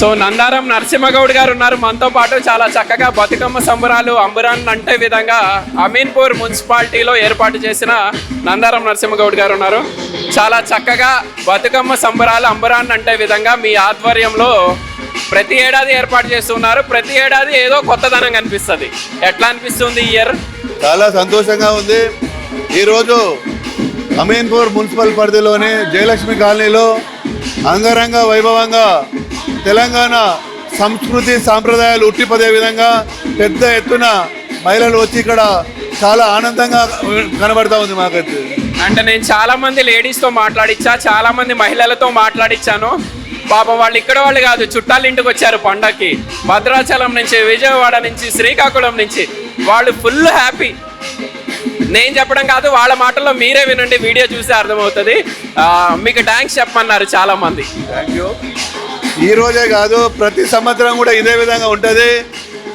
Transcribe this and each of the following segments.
So Nandaram Narasimha Goud గారు ఉన్నారు. మనతో పాటు చాలా చక్కగా బతుకమ్మ సంబరాలు అంబురాన్ అంటే విధంగా అమీన్పూర్ మున్సిపాలిటీలో ఏర్పాటు చేసిన నందారం నరసింహగౌడ్ గారు ఉన్నారు. చాలా చక్కగా బతుకమ్మ సంబరాలు అంబురాన్ అంటే విధంగా మీ ఆధ్వర్యంలో ప్రతి ఏడాది ఏర్పాటు చేస్తున్నారు ప్రతి ఏడాది ఏదో కొత్తదనం కనిపిస్తుంది. ఎట్లా అనిపిస్తుంది ఇయర్? చాలా సంతోషంగా ఉంది. ఈరోజు అమీన్పూర్ మున్సిపల్ పరిధిలోని జయలక్ష్మి కాలనీలో అంగరంగ వైభవంగా తెలంగాణ సంస్కృతి సాంప్రదాయాలు ఉట్టిపదే విధంగా పెద్ద ఎత్తున మహిళలు వచ్చి ఇక్కడ చాలా ఆనందంగా కనబడతా ఉంది మాకైతే. అంటే నేను చాలా మంది లేడీస్తో మాట్లాడిచ్చా చాలా మంది మహిళలతో మాట్లాడిచ్చాను. పాపం వాళ్ళు ఇక్కడ వాళ్ళు కాదు చుట్టాల ఇంటికి వచ్చారు పండక్కి. భద్రాచలం నుంచి విజయవాడ నుంచి శ్రీకాకుళం నుంచి. వాళ్ళు ఫుల్ హ్యాపీ నేను చెప్పడం కాదు వాళ్ళ మాటల్లో మీరే వినండి వీడియో చూస్తే అర్థమవుతుంది. మీకు థ్యాంక్స్ చెప్పమన్నారు చాలా మంది. థ్యాంక్ యూ ఈ రోజే కాదు ప్రతి సంవత్సరం కూడా ఇదే విధంగా ఉంటుంది.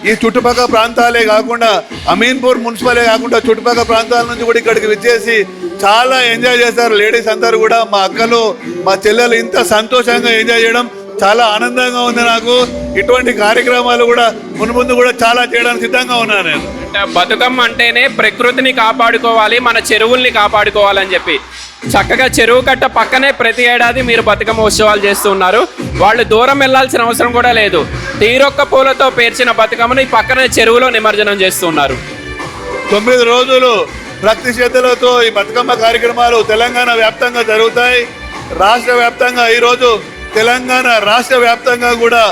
ఈ చుట్టుపక్కల ప్రాంతాలే కాకుండా అమీన్పూర్ మున్సిపలే కాకుండా చుట్టుపక్కల ప్రాంతాల నుంచి కూడా ఇక్కడికి విచ్చేసి చాలా ఎంజాయ్ చేస్తారు లేడీస్ అందరూ కూడా. మా అక్కలు మా చెల్లెలు ఇంత సంతోషంగా ఎంజాయ్ చేయడం చాలా ఆనందంగా ఉంది నాకు. ఇటువంటి కార్యక్రమాలు కూడా మున్ముందు కూడా చాలా చేయడానికి సిద్ధంగా ఉన్నాను నేను. బతుకమ్మ అంటేనే ప్రకృతిని కాపాడుకోవాలి మన చెరువుల్ని కాపాడుకోవాలని చెప్పి. చక్కగా చెరువు కట్ట పక్కనే ప్రతి ఏడాది మీరు బతుకమ్మ ఉత్సవాలు చేస్తున్నారు వాళ్ళు దూరం వెళ్ళాల్సిన అవసరం కూడా లేదు. తీరొక్క పూలతో పేర్చిన బతుకమ్మని ఈ పక్కనే చెరువులో నిమజ్జనం చేస్తున్నారు తొమ్మిది రోజులు భక్తి శ్రద్ధలతో ఈ బతుకమ్మ కార్యక్రమాలు తెలంగాణ వ్యాప్తంగా జరుగుతాయి. రాష్ట్ర వ్యాప్తంగా ఈరోజు తెలంగాణ రాష్ట్ర వ్యాప్తంగా కూడా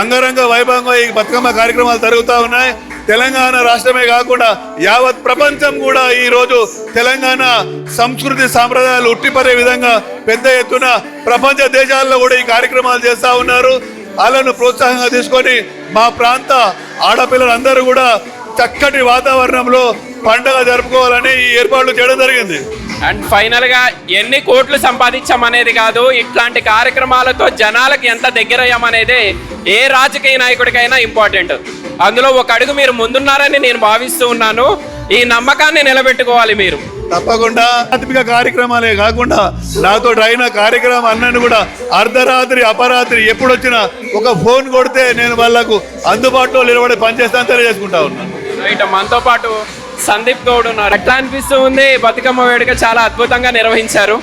అంగరంగ వైభవంగా ఈ బతుకమ్మ కార్యక్రమాలు జరుగుతూ ఉన్నాయి. తెలంగాణ రాష్ట్రమే కాకుండా యావత్ ప్రపంచం కూడా ఈ రోజు తెలంగాణ సంస్కృతి సాంప్రదాయాలు ఉట్టిపడే విధంగా పెద్ద ఎత్తున ప్రపంచ దేశాల్లో కూడా ఈ కార్యక్రమాలు చేస్తూ ఉన్నారు. వాళ్ళను ప్రోత్సాహంగా తీసుకొని మా ప్రాంత ఆడపిల్లలందరూ కూడా చక్కటి వాతావరణంలో పండగ జరుపుకోవాలని ఈ ఏర్పాట్లు చేయడం జరిగింది. అండ్ ఫైనల్గా ఎన్ని కోట్లు సంపాదించామనేది కాదు ఇట్లాంటి కార్యక్రమాలతో జనాలకు ఎంత దగ్గరయ్యామనేదే ఏ రాజకీయ నాయకుడికైనా ఇంపార్టెంట్ అందులో ఒక అడుగు మీరు ముందున్నారని నేను భావిస్తూ ఉన్నాను. ఈ నమ్మకాన్ని నిలబెట్టుకోవాలి మీరు. తప్పకుండా ఆధ్యాత్మిక కార్యక్రమాలే కాకుండా నాతో అయిన కార్యక్రమం అన్నను కూడా అర్ధరాత్రి అపరాత్రి ఎప్పుడు వచ్చినా ఒక ఫోన్ కొడితే నేను వాళ్ళకు అందుబాటులో నిలబడి పనిచేస్తాను తెలియజేసుకుంటా ఉన్నాను. రైట్ మనతో పాటు సందీప్ గౌడ్ ఉన్నారు ఎట్లా అనిపిస్తూ ఉంది బతుకమ్మ వేడుక చాలా అద్భుతంగా నిర్వహించారు.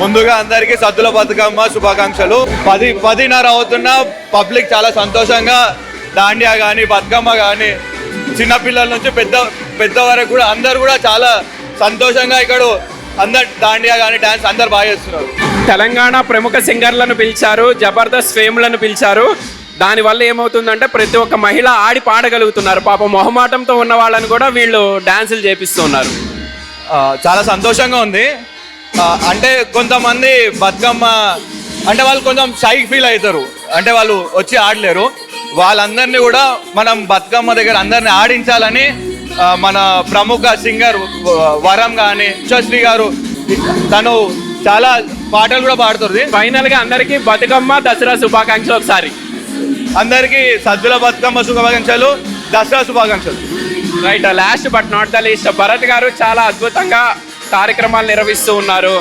ముందుగా అందరికీ సద్దుల బతుకమ్మ శుభాకాంక్షలు. పది పదిన్నర అవుతున్న పబ్లిక్ చాలా సంతోషంగా దాండియా కానీ బతుకమ్మ కానీ చిన్నపిల్లల నుంచి పెద్ద పెద్ద వరకు కూడా అందరు కూడా చాలా సంతోషంగా ఇక్కడ అందరు దాండియా కానీ డ్యాన్స్ అందరు బాగా చేస్తున్నారు. తెలంగాణ ప్రముఖ సింగర్లను పిలిచారు జబర్దస్త్ ఫేమ్లను పిలిచారు. దానివల్ల ఏమవుతుందంటే ప్రతి ఒక్క మహిళ ఆడి పాడగలుగుతున్నారు. పాప మొహమాటంతో ఉన్న వాళ్ళని కూడా వీళ్ళు డాన్సులు చేపిస్తున్నారు. చాలా సంతోషంగా ఉంది. అంటే కొంతమంది బతుకమ్మ అంటే వాళ్ళు కొంచెం షై ఫీల్ అవుతారు. అంటే వాళ్ళు వచ్చి ఆడలేరు. వాళ్ళందరినీ కూడా మనం బతుకమ్మ దగ్గర అందరిని ఆడించాలని మన ప్రముఖ సింగర్ వరం కానీ ఉషశ్రీ గారు తను చాలా పాటలు కూడా పాడుతుంది. ఫైనల్గా అందరికీ బతుకమ్మ దసరా శుభాకాంక్షలు ఒకసారి. అందరికీ సద్దుల బతుకమ్మ శుభాకాంక్షలు దసరా శుభాకాంక్షలు. Right last but not the least Bharat garu చాలా అద్భుతంగా కార్యక్రమాలు నిర్వహిస్తూ ఉన్నారు.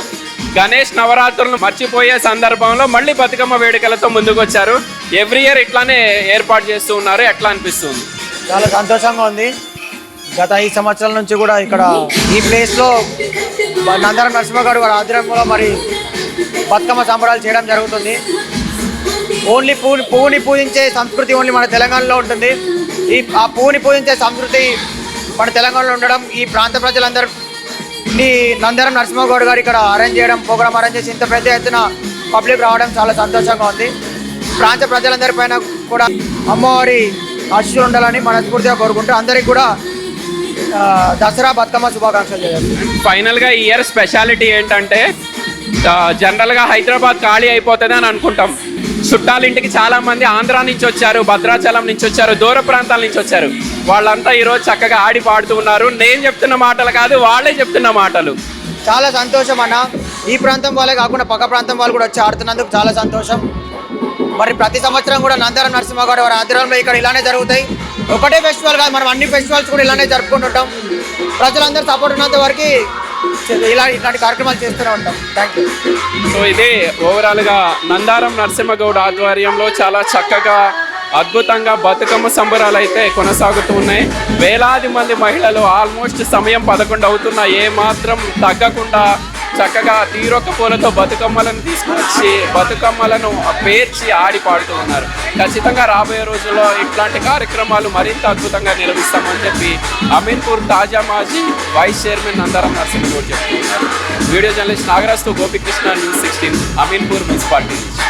గణేష్ నవరాత్రులను మర్చిపోయే సందర్భంలో మళ్ళీ బతుకమ్మ వేడుకలతో ముందుకు వచ్చారు ఎవ్రీ ఇయర్ ఇట్లానే ఏర్పాటు చేస్తూ ఉన్నారు. ఎట్లా అనిపిస్తుంది? చాలా సంతోషంగా ఉంది. గత ఐదు సంవత్సరాల నుంచి కూడా ఇక్కడ ఈ ప్లేస్లో నందరం నరసింహ గారు గారి ఆధ్వర్యంలో మరి బతుకమ్మ సంబరాలు చేయడం జరుగుతుంది. ఓన్లీ పువ్వుని పువ్వుని పూజించే సంస్కృతి ఓన్లీ మన తెలంగాణలో ఉంటుంది. ఈ ఆ పువ్వుని పూజించే సంస్కృతి మన తెలంగాణలో ఉండడం ఈ ప్రాంత ప్రజలందరూ ఈ నందరం నరసింహగౌడ్ గారు ఇక్కడ అరేంజ్ చేయడం ప్రోగ్రామ్ అరేంజ్ చేసి ఇంత పెద్ద ఎత్తున పబ్లిక్ రావడం చాలా సంతోషంగా ఉంది. ప్రాంత ప్రజలందరి పైన కూడా అమ్మవారి ఆశీస్సులు ఉండాలని మనస్ఫూర్తిగా కోరుకుంటూ అందరికీ కూడా దసరా బతుకమ్మ శుభాకాంక్షలు చేయాలి ఫైనల్గా ఈ ఇయర్ స్పెషాలిటీ ఏంటంటే జనరల్గా హైదరాబాద్ ఖాళీ అయిపోతుంది అని అనుకుంటాం. చుట్టాలింటికి చాలామంది చాలా మంది ఆంధ్ర నుంచి వచ్చారు భద్రాచలం నుంచి వచ్చారు దూర ప్రాంతాల నుంచి వచ్చారు. వాళ్ళంతా ఈరోజు చక్కగా ఆడి పాడుతూ ఉన్నారు. నేను చెప్తున్న మాటలు కాదు వాళ్ళే చెప్తున్న మాటలు. చాలా సంతోషం అన్న. ఈ ప్రాంతం వాళ్ళే కాకుండా పక్క ప్రాంతం వాళ్ళు కూడా వచ్చి ఆడుతున్నందుకు చాలా సంతోషం. మరి ప్రతి సంవత్సరం కూడా నందరం నరసింహగౌడ్ వారి ఆధ్వర్యంలో ఇక్కడ ఇలానే జరుగుతాయి. ఒకటే ఫెస్టివల్ కాదు మనం అన్ని ఫెస్టివల్స్ కూడా ఇలానే జరుపుకుంటుంటాం. ప్రజలందరూ సపోర్ట్ ఉన్నంత వరకు ఇలా ఇలాంటి కార్యక్రమాలు చేస్తూనే ఉంటాం. థ్యాంక్ యూ సో ఇది ఓవరాల్గా నందారం నరసింహగౌడ్ ఆధ్వర్యంలో చాలా చక్కగా అద్భుతంగా బతుకమ్మ సంబరాలు అయితే కొనసాగుతూ ఉన్నాయి. వేలాది మంది మహిళలు ఆల్మోస్ట్ సమయం పదకొండు అవుతున్నా ఏ మాత్రం తగ్గకుండా చక్కగా తీరొక్క పూలతో బతుకమ్మలను తీసుకొచ్చి బతుకమ్మలను పేర్చి ఆడి పాడుతూ ఉన్నారు. ఖచ్చితంగా రాబోయే రోజుల్లో ఇట్లాంటి కార్యక్రమాలు మరింత అద్భుతంగా నిర్వహిస్తామని చెప్పి అమీన్పూర్ తాజా మాజీ వైస్ చైర్మన్ నందారం నరసింహగౌడ్ చెప్తున్నారు. Video journalist నాగరాజ్తో Gopikrishna news sixteen Ameenpur municipality నుంచి.